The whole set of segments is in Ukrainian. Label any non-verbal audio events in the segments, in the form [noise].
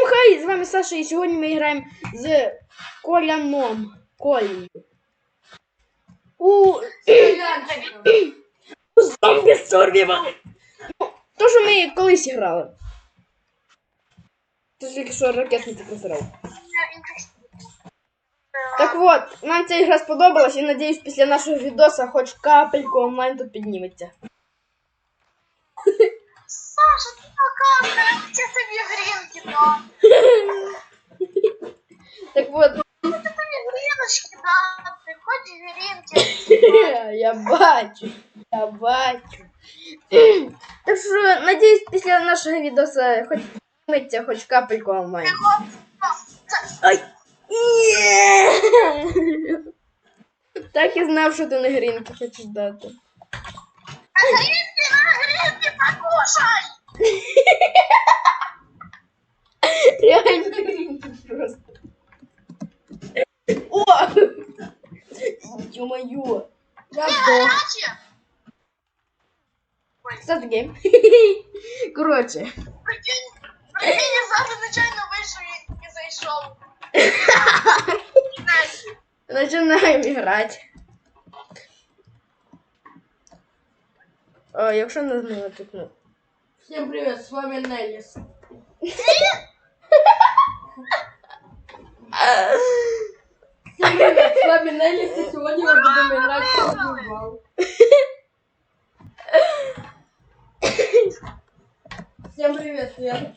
Всім хай! З вами Саша, і сьогодні ми граємо з Коляном. Колею. У Зомбі Survival. То, що ми колись грали. Ти ж тільки що ракетницю просирав. Так от, нам ця ігра сподобалась і надіюсь, після нашого відоса хоч капельку онлайн тут підніметься. Саша, ти така, я хочу собі грінки дати. [laughs] Так от, Хочу тобі гріночки дати, хоч грінки. [laughs] я бачу, я бачу. [clears throat] Так що, надіюсь, після нашого відоса хоч підніметься хоч капельку онлайн. [laughs] Ай! Ні! Так і знав, що ти на грінки хочеш дати. А грінки на грінки покушай. Start the game. [laughs] Коротше. Прикинь, прикинь, я зараз нечайно вийшов і, і зайшов. [laughs] Начинаем играть. О, якщо не знаю, тут ну. Всем привет, с вами Неллис. [laughs] Всем привет, с вами Неллис, и сегодня мы будем играть в футбол. Я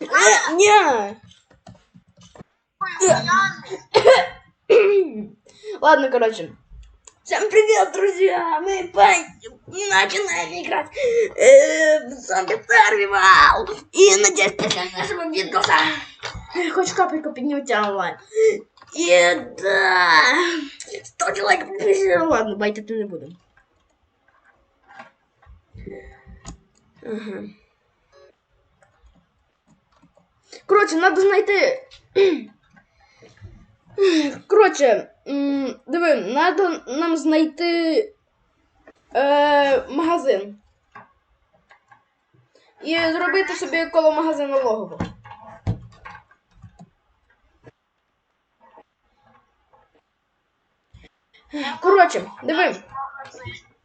Э, не. Ладно, короче. Всем привет, друзья! Мы начинаем играть э, в зомби Survival. И надеюсь, после нашего видоса хоть капельку поднимите онлайн. И да... 100 лайков. Ладно, байтить не буду. Ага. Коротше, надо знайти. Коротше, диви, надо нам знайти е, магазин. І зробити собі коло магазину логово. Коротше, диви.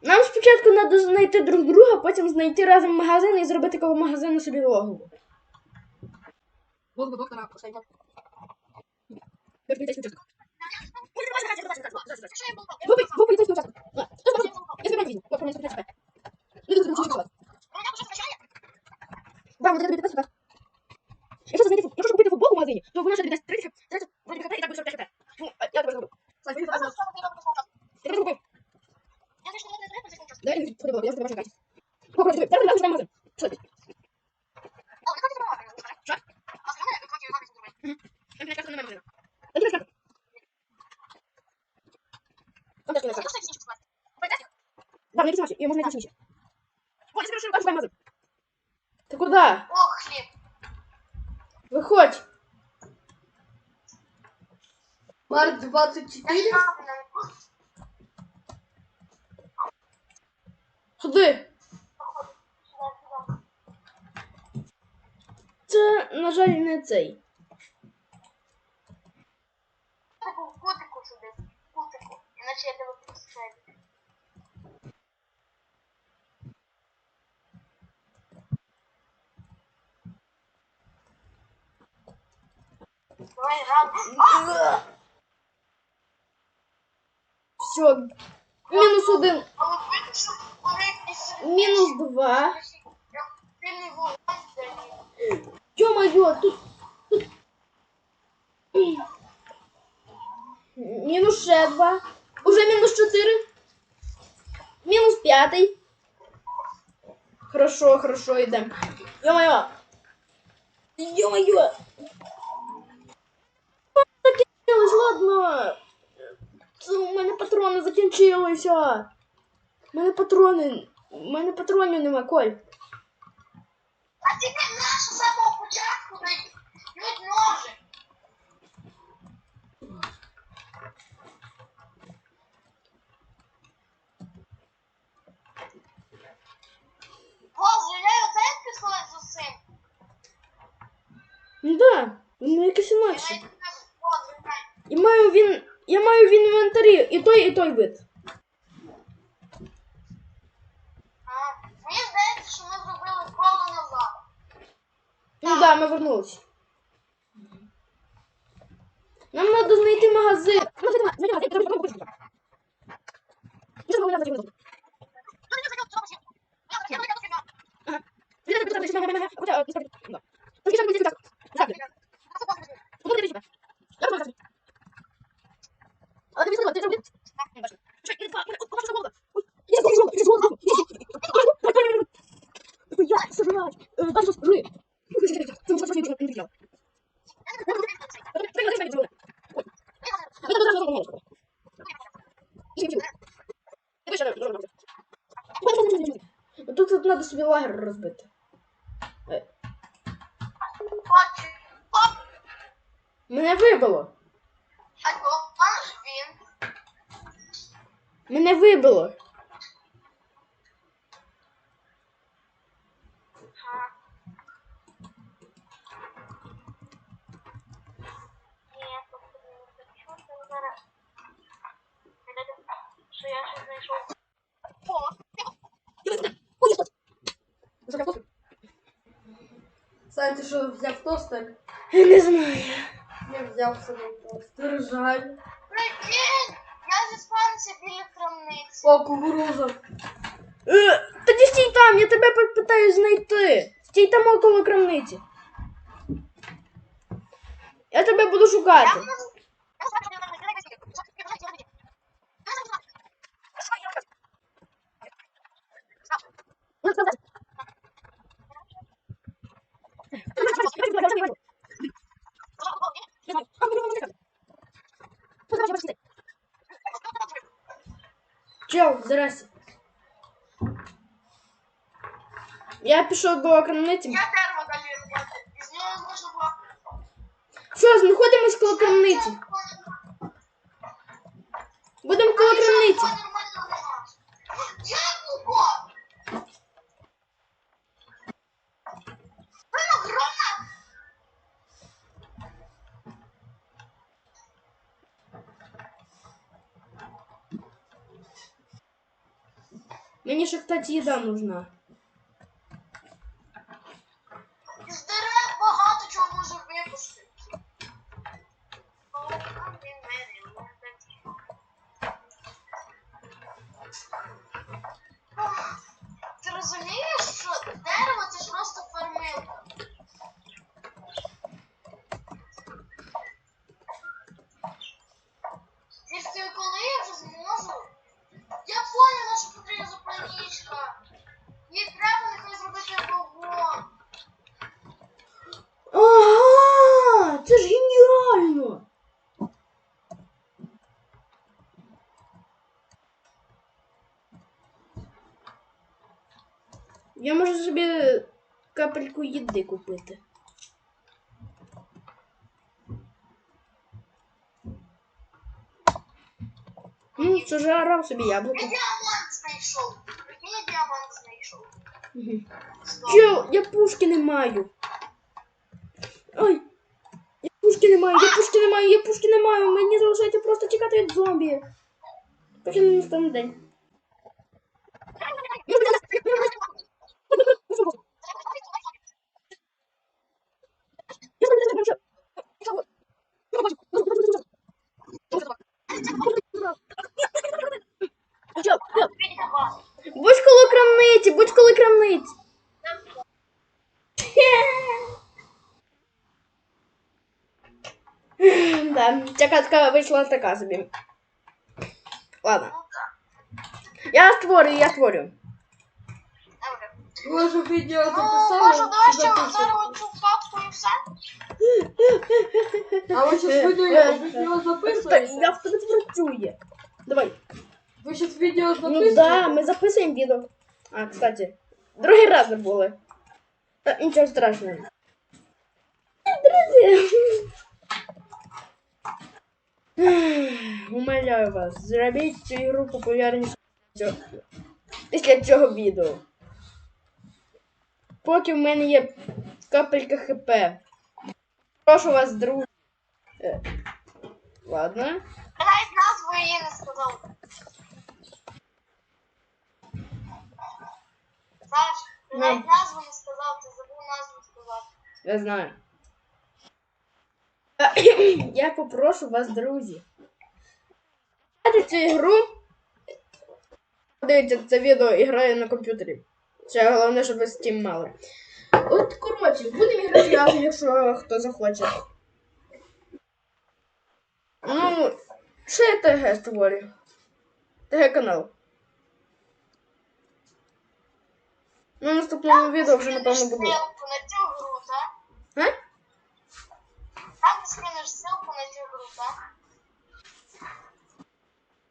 Нам спочатку треба знайти друг друга, потім знайти разом магазин і зробити коло магазину собі логово. Я себе не. Я себе не Дай мне футбол, я забываю играть. Попробуй, я забываю играть. Что ты? Да, мне писать, ее можно найти ниже. Ой, я спрошу, как твоя Ты куда? Ох, хлеб. Выходь. ж там, Сюди. Це, на жаль, не цей. Котику, котику сюди. Котику. Іначе я тебе підстрелю. Давай рано. Все. Мінус один. Але видно, що коли якийсь... Мінус два. Сильний вогонь дає. Ё-моё, тут... тут... Мінус ще два. Уже мінус чотири. Мінус п'ятий. Хорошо, хорошо, йдемо. Ё-моё. Ё-моё. Закінчилось, ладно. Це у мене патрони закінчилися. У мене патрони. У мене патронів нема, Коль. А ти не нашу з самого початку дай. Від ножик. Боже, я оце пістолет з усім. Ну да, він якийсь Я інакше. навіть не вон, глянь. І маю він. Я маю в інвентарі і той, і той вид. Ну да, ми вернулись. Нам треба знайти магазин. Тут тут треба собі лагер розбити. Е, Мене вибило. Мене вибило. Що я ще знайшов. О, Сань, ти що, взяв тостер? Я не знаю. Я взяв собі тостер, жаль. Прикинь! Я зіспався біля крамниці. О, кукуруза. Е, Тоді стій там, я тебе питаю знайти. Стій там около крамниці. Я тебе буду шукати. Чел, здрасте. Я пішов до крамниці. Я дерево далі розбити. І з нього можна було. Що, знаходимось коло крамниці. Будемо коло крамниці. Кстати, еда нужна. Капельку їди купити. Ну, сожрав собі яблуко. Я діамант знайшов. Я діамант знайшов. Мгм. Я пушки не маю. Ой. Я пушки не маю, я пушки не маю, я пушки не маю. Мені залишається просто чекати від зомбі. Поки не настане день. Чел, чел, Відьма вас. Будь коло крамниці, будь коло крамниці. Да, ця катка вийшла така собі. Ладно. Ну. Я створюю, я. Ви ж відео Ну, записали? може, давай ще зараз оцю фотку і все? А ви зараз відео, відео записуєте? я в тебе працює. Давай. Ви зараз відео Ну записуєте? да, ми записуємо відео. А, кстати, другий раз забули. Та нічого страшного. Друзі. Умоляю вас, зробіть цю ігру популярніше після цього відео. Поки в мене є капелька хп. Прошу вас, друзі. Е, Ладно. Навіть назву її не сказав. Знаєш, ти Ну. навіть назву не сказав, ти забув назву сказати. Я знаю. [coughs] Я попрошу вас, друзі. Грати цю ігру. Дивіться, це відео і граю на комп'ютері. Це головне, щоб ви Steam мали. От, коротше, будемо грати разом, якщо хто захоче. Ну, що я ТГ створю? ТГ канал. Ну, в наступному відео вже, напевно, буде. Ссылку на цю гру, так? А? Там ти скинеш ссылку на цю гру, так?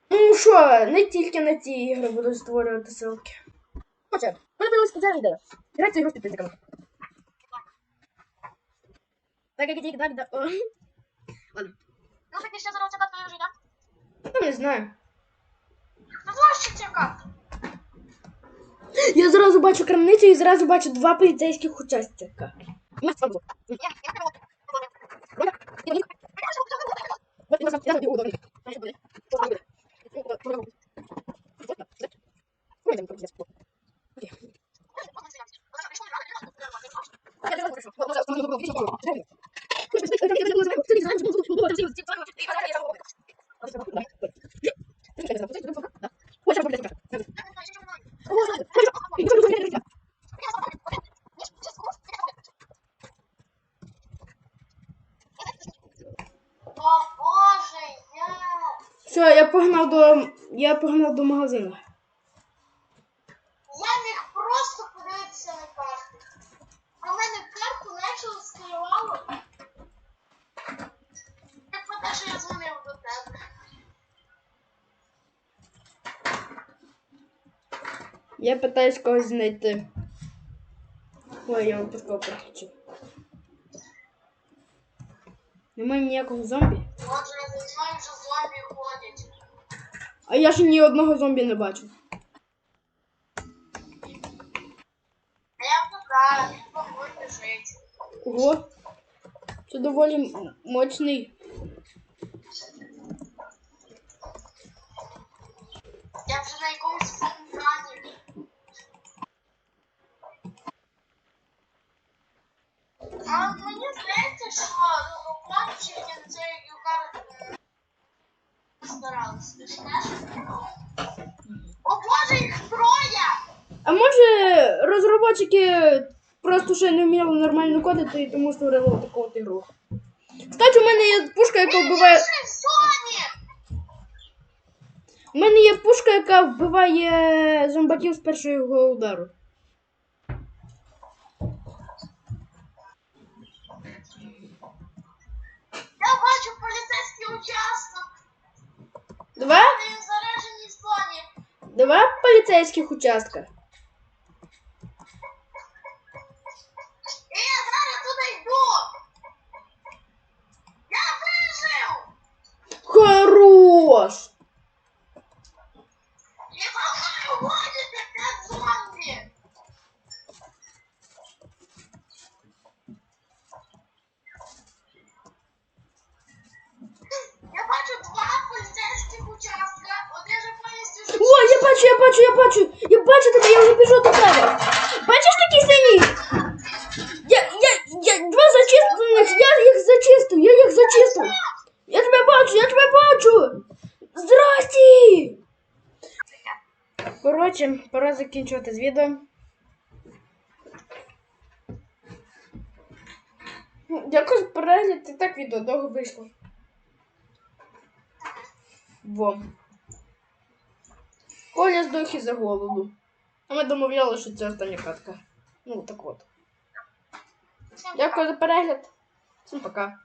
Ну що, не тільки на ці ігри буду створювати ссылки. Хоча, мене появилась спеціальна ідея. Грати цю ігру з підписниками. Так як тільки так, да. О, Ну, так ти ще зараз ця катка лежить, так? Ну, не знаю. Ти знаєш, що ця катка? Я зразу бачу крамницю і зразу бачу два поліцейських учасника. Я до магазину. Я міг просто подивитися на карту. А в мене карту почало скривало. Як про те, що я дзвонив до тебе. Я питаюсь когось знайти. Ой, я випадково переключив. Немає ніякого зомбі. Боже, за мною вже зомбі ходять. А я ж ні одного зомбі не бачу. А я втікаю, не можу жити. Ого. Це доволі мощний. Старалися. Ти ж? О боже, їх троє! А може розробники просто ще не вміли нормально кодити і тому створили таку от ігру. Кстати, у мене є пушка, яка вбиває. Ти в зоні! У мене є пушка, яка вбиває зомбаків з першого удару. Я бачу поліцейський участок. Два? Ти в зараженій зоні. Два полицейских участка. І я зараз туди йду. Я вижив! Хорош! І за мною ходять п'ять зомбі. Я бачу два поліцейських участка. Один же повністю О, я бачу, я бачу, я бачу! Тебе, я вже біжу до тебе! Бачиш такі сині? Я, я, я два зачистлених, я їх зачистив, я їх зачистив! Я тебе бачу, я тебе бачу! Здрасті! Коротше, пора закінчувати з відео. Дякую за перегляд, і так відео довго вийшло. Во. Коля здох із-за голоду. А ми домовляли, що це остання катка. Ну, так от. Дякую за перегляд. Всім пока.